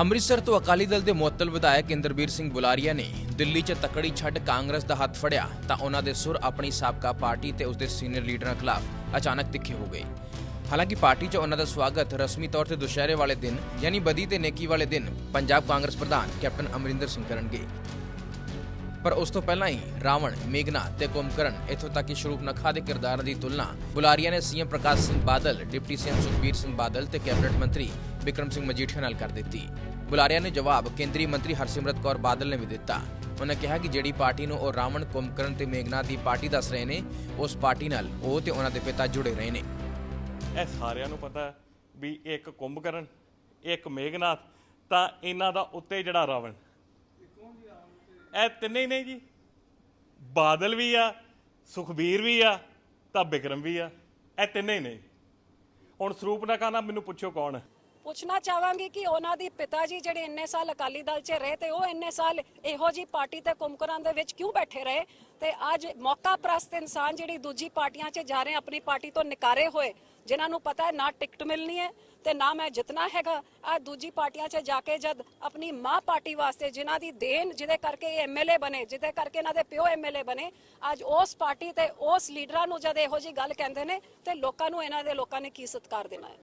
ਅੰਮ੍ਰਿਤਸਰ ਤੋਂ ਅਕਾਲੀ ਦਲ ਦੇ ਮੁਅੱਤਲ ਵਿਧਾਇਕ ਇੰਦਰਬੀਰ ਸਿੰਘ ਬੁਲਾਰੀਆ ਨੇ ਦਿੱਲੀ 'ਚ ਤਕੜੀ ਛੱਡ ਕਾਂਗਰਸ ਦਾ ਹੱਥ ਫੜਿਆ, ਤਾਂ ਉਹਨਾਂ ਦੇ ਸੁਰ ਆਪਣੀ ਸਾਬਕਾ ਪਾਰਟੀ ਤੇ ਉਸਦੇ ਸੀਨੀਅਰ ਲੀਡਰਾਂ ਖਿਲਾਫ ਅਚਾਨਕ ਤਿੱਖੇ ਹੋ ਗਏ। ਹਾਲਾਂਕਿ ਪਾਰਟੀ 'ਚ ਉਹਨਾਂ ਦਾ ਸਵਾਗਤ ਰਸਮੀ ਤੌਰ ਤੇ ਦੁਸ਼ਹਿਰੇ ਵਾਲੇ ਦਿਨ, ਯਾਨੀ ਬਦੀ ਤੇ ਨੇਕੀ ਵਾਲੇ ਦਿਨ, ਪੰਜਾਬ ਕਾਂਗਰਸ ਪ੍ਰਧਾਨ ਕੈਪਟਨ ਅਮਰਿੰਦਰ ਸਿੰਘ ਕਰਨਗੇ। ਪਰ ਉਸ ਤੋਂ ਪਹਿਲਾਂ ਹੀ ਰਾਵਣ, ਮੇਘਨਾ ਤੇ ਕੁੰਭਕਰਨ ਇੱਥੋਂ ਤੱਕ ਕਿ ਸ਼ਰੂਪਨਖਾ ਦੇ ਕਿਰਦਾਰਾਂ ਦੀ ਤੁਲਨਾ ਬੁਲਾਰੀਆ ਨੇ CM Prakash Singh Badal, deputy CM Sukhbir Singh Badal ਤੇ ਕੈਬਨਿਟ ਮੰਤਰੀ ਵਿਕਰਮ ਸਿੰਘ ਮਜੀਠੀਆ ਨਾਲ ਕਰ ਦਿੱਤੀ। ਬੁਲਾਰੀਆ ਨੇ ਜਵਾਬ ਕੇਂਦਰੀ ਮੰਤਰੀ ਹਰਸਿਮਰਤ ਕੌਰ ਬਾਦਲ ਨੇ ਵੀ ਦਿੱਤਾ। ਉਹਨਾਂ ਕਿਹਾ ਕਿ ਜਿਹੜੀ ਪਾਰਟੀ ਨੂੰ ਉਹ ਰਾਵਣ, ਕੁੰਭਕਰਨ ਤੇ ਮੇਘਨਾ ਦੀ ਪਾਰਟੀ ਦੱਸ ਰਹੇ ਨੇ, ਉਸ ਪਾਰਟੀ ਨਾਲ ਉਹ ਤੇ ਉਹਨਾਂ ਦੇ ਪਿਤਾ ਜੁੜੇ ਰਹੇ ਨੇ। ਇਹ ਸਾਰਿਆਂ ਨੂੰ ਪਤਾ ਵੀ ਇੱਕ ਕੁੰਭਕਰਨ, ਇੱਕ ਮੇਘਨਾਥ, ਤਾਂ ਇਹਨਾਂ ਦਾ ਉੱਤੇ ਜਿਹੜਾ ਰਾਵਣ। ਇਹ ਤਿੰਨੇ ਹੀ ਨੇ ਜੀ। ਬਾਦਲ ਵੀ ਆ, ਸੁਖਬੀਰ ਵੀ ਆ, ਤਾਂ ਬਿਕਰਮ ਵੀ ਆ। ਇਹ ਤਿੰਨੇ ਹੀ ਨੇ। ਹੁਣ ਸਰੂਪਨਖਾ ਨਾਲ ਮੈਨੂੰ ਪੁੱਛੋ ਕੌਣ ਹੈ? ਪੁੱਛਣਾ ਚਾਹਾਂਗੀ ਕਿ ਉਹਨਾਂ ਦੀ ਪਿਤਾ ਜੀ ਜਿਹੜੇ ਇੰਨੇ ਸਾਲ ਅਕਾਲੀ ਦਲ 'ਚ ਰਹੇ ਤੇ ਉਹ ਇੰਨੇ ਸਾਲ ਇਹੋ ਜੀ ਪਾਰਟੀ ਤੇ ਕੁੰਮਕਰਾਂ ਦੇ ਵਿੱਚ ਕਿਉਂ ਬੈਠੇ ਰਹੇ? ਤੇ ਅੱਜ ਮੌਕਾ ਪ੍ਰਸਤ ਇਨਸਾਨ ਜਿਹੜੀ ਦੂਜੀ ਪਾਰਟੀਆਂ 'ਚ ਜਾ ਰਹੇ, ਆਪਣੀ ਪਾਰਟੀ ਤੋਂ ਨਿਕਾਰੇ ਹੋਏ, ਜਿਨ੍ਹਾਂ ਨੂੰ ਪਤਾ ਹੈ ਨਾ ਟਿਕਟ ਮਿਲਣੀ ਹੈ ਤੇ ਨਾ ਮੈਂ ਜਿੱਤਣਾ ਹੈਗਾ। ਆ ਦੂਜੀ ਪਾਰਟੀਆਂ 'ਚ ਜਾ ਕੇ ਜਦ ਆਪਣੀ ਮਾਂ ਪਾਰਟੀ ਵਾਸਤੇ ਜਿਨ੍ਹਾਂ ਦੀ ਦੇਣ ਜਿਹਦੇ ਕਰਕੇ ਇਹ ਐਮਐਲਏ ਬਣੇ, ਜਿਹਦੇ ਕਰਕੇ ਇਹਨਾਂ ਦੇ ਪਿਓ ਐਮਐਲਏ ਬਣੇ, ਅੱਜ ਉਸ ਪਾਰਟੀ ਤੇ ਉਸ ਲੀਡਰਾਂ ਨੂੰ ਜਦ ਇਹੋ ਜੀ ਗੱਲ ਕਹਿੰਦੇ ਨੇ ਤੇ ਲੋਕਾਂ ਨੂੰ ਇਹਨਾਂ ਦੇ ਲੋਕਾਂ ਨੇ ਕੀ ਸਤਿਕਾਰ ਦੇਣਾ ਹੈ?